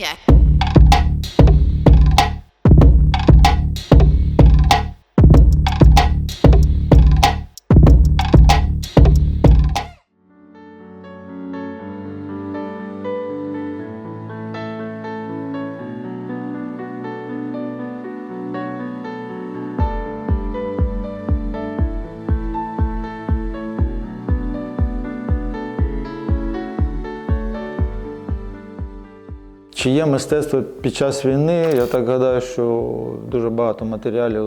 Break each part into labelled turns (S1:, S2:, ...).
S1: Yeah.
S2: Чи є мистецтво під час війни? Я так гадаю, що дуже багато матеріалів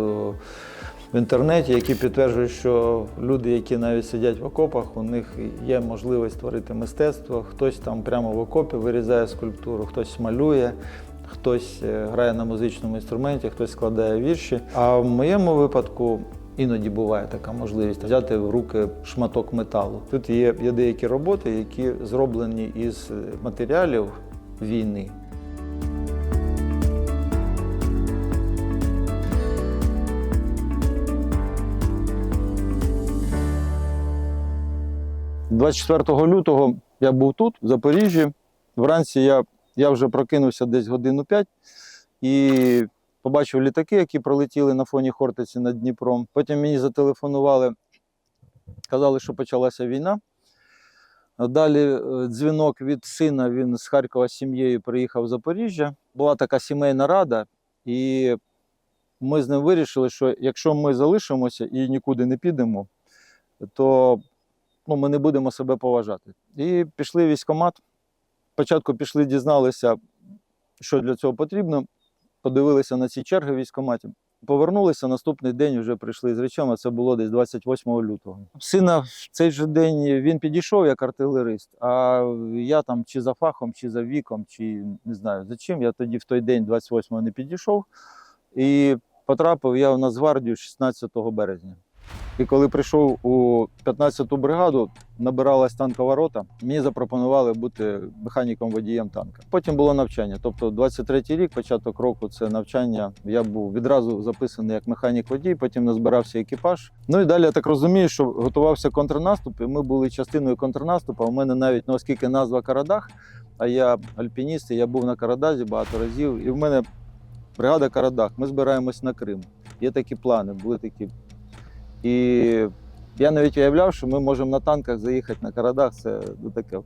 S2: в інтернеті, які підтверджують, що люди, які навіть сидять в окопах, у них є можливість створити мистецтво. Хтось там прямо в окопі вирізає скульптуру, хтось малює, хтось е, грає на музичному інструменті, хтось складає вірші. А в моєму випадку. Іноді буває така можливість взяти в руки шматок металу. Тут є, є деякі роботи, які зроблені із матеріалів війни. – 24 лютого я був тут, в Запоріжжі. Вранці я, я вже прокинувся десь годину 5 і побачив літаки, які пролетіли на фоні Хортиці над Дніпром. Потім мені зателефонували, казали, що почалася війна. Далі е, дзвінок від сина, він з Харкова з сім'єю приїхав в Запоріжжя. Була така сімейна рада, і ми з ним вирішили, що якщо ми залишимося і нікуди не підемо, то ну, ми не будемо себе поважати. І пішли військкомат. Спочатку пішли, дізналися, що для цього потрібно. Подивилися на ці черги в військкоматі. Повернулися наступний день, вже прийшли з речами. Це було десь 28 лютого. Сина в цей же день він підійшов як артилерист. А я там чи за фахом, чи за віком, чи не знаю за чим. Я тоді в той день, 28-го, не підійшов. І потрапив я в Нацгвардію 16 березня. І коли прийшов у 15-ту бригаду, набиралась танкова рота, мені запропонували бути механіком водієм танка. Потім було навчання. Тобто, 23-й рік, початок року, це навчання. Я був відразу записаний як механік водій, потім назбирався екіпаж. Ну і далі я так розумію, що готувався контрнаступ, і ми були частиною контрнаступу. У мене навіть ну, оскільки назва Карадах, а я альпініст, і я був на Карадазі багато разів. І в мене бригада Карадах. Ми збираємось на Крим. Є такі плани, були такі і я навіть уявляв, що ми можемо на танках заїхати на Карадах. Це ну, таке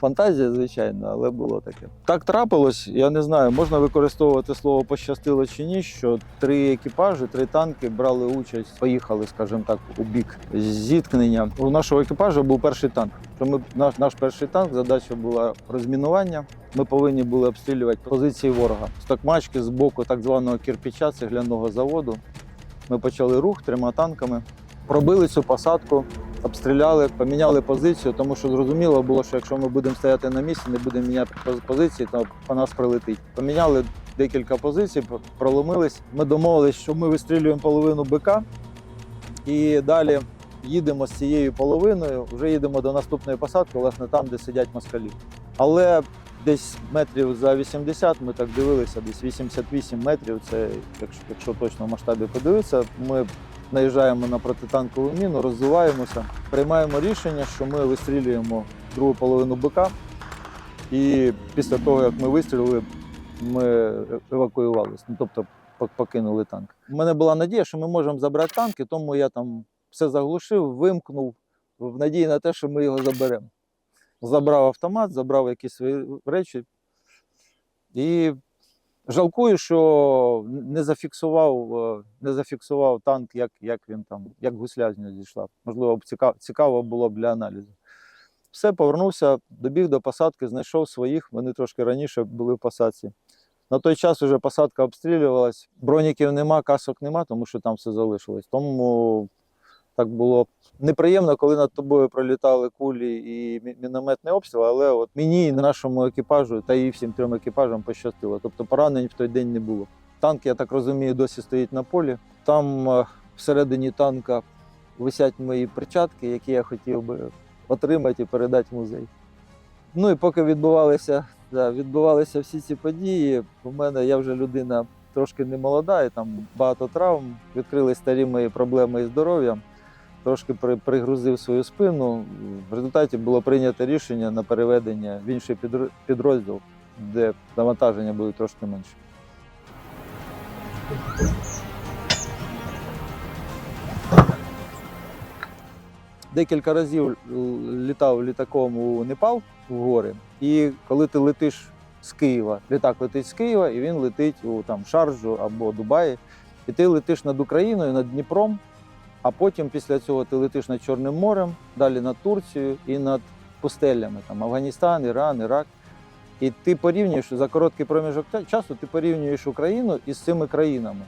S2: фантазія, звичайно, але було таке. Так трапилось, я не знаю, можна використовувати слово пощастило чи ні, що три екіпажі, три танки брали участь, поїхали, скажімо так, у бік зіткнення. У нашого екіпажу був перший танк. Ми, наш, наш перший танк, задача була розмінування. Ми повинні були обстрілювати позиції ворога. З токмачки з боку так званого кирпича, цегляного заводу. Ми почали рух трьома танками пробили цю посадку, обстріляли, поміняли позицію, тому що зрозуміло було, що якщо ми будемо стояти на місці, не будемо міняти позиції, то по нас прилетить. Поміняли декілька позицій, проломились. Ми домовились, що ми вистрілюємо половину БК і далі їдемо з цією половиною, вже їдемо до наступної посадки, власне, там, де сидять москалі. Але десь метрів за 80 ми так дивилися, десь 88 метрів. Це якщо, якщо точно в масштабі подивитися, ми наїжджаємо на протитанкову міну, розвиваємося, приймаємо рішення, що ми вистрілюємо другу половину БК. І після того, як ми вистрілили, ми евакуювалися, ну, тобто покинули танк. У мене була надія, що ми можемо забрати танки, тому я там все заглушив, вимкнув в надії на те, що ми його заберемо. Забрав автомат, забрав якісь свої речі. І Жалкую, що не зафіксував, е, не зафіксував танк, як, як він там, як гусля зійшла. Можливо, цікаво, цікаво було б для аналізу. Все, повернувся, добіг до посадки, знайшов своїх. Вони трошки раніше були в посадці. На той час вже посадка обстрілювалась. Броніків нема, касок нема, тому що там все залишилось. Тому так було неприємно, коли над тобою пролітали кулі і мі- мінометний обстріл, але от мені нашому екіпажу та і всім трьом екіпажам пощастило. Тобто поранень в той день не було. Танк, я так розумію, досі стоїть на полі. Там е, всередині танка висять мої перчатки, які я хотів би отримати і передати в музей. Ну і поки відбувалися, да, відбувалися всі ці події, у мене я вже людина трошки не молода, і там багато травм, відкрили старі мої проблеми із здоров'ям трошки при- пригрузив свою спину. В результаті було прийнято рішення на переведення в інший підро- підрозділ. де навантаження буде трошки менше. Декілька разів літав літаком у Непал в гори, і коли ти летиш з Києва, літак летить з Києва, і він летить у там Шарджу або Дубаї, і ти летиш над Україною, над Дніпром, а потім після цього ти летиш над Чорним морем, далі над Турцією і над пустелями, там Афганістан, Іран, Ірак. І ти порівнюєш за короткий проміжок часу, ти порівнюєш Україну із цими країнами.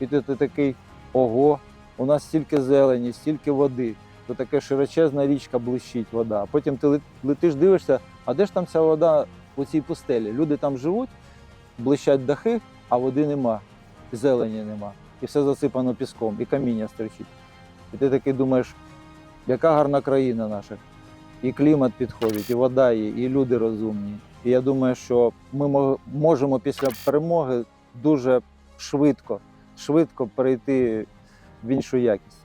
S2: І ти, ти такий ого, у нас стільки зелені, стільки води, то таке широчезна річка блищить вода. Потім ти летиш, дивишся, а де ж там ця вода у цій пустелі? Люди там живуть, блищать дахи, а води нема, зелені нема. І все засипано піском, і каміння стерчить. І ти такий думаєш, яка гарна країна наша. І клімат підходить, і вода є, і люди розумні. І я думаю, що ми можемо після перемоги дуже швидко, швидко перейти в іншу якість.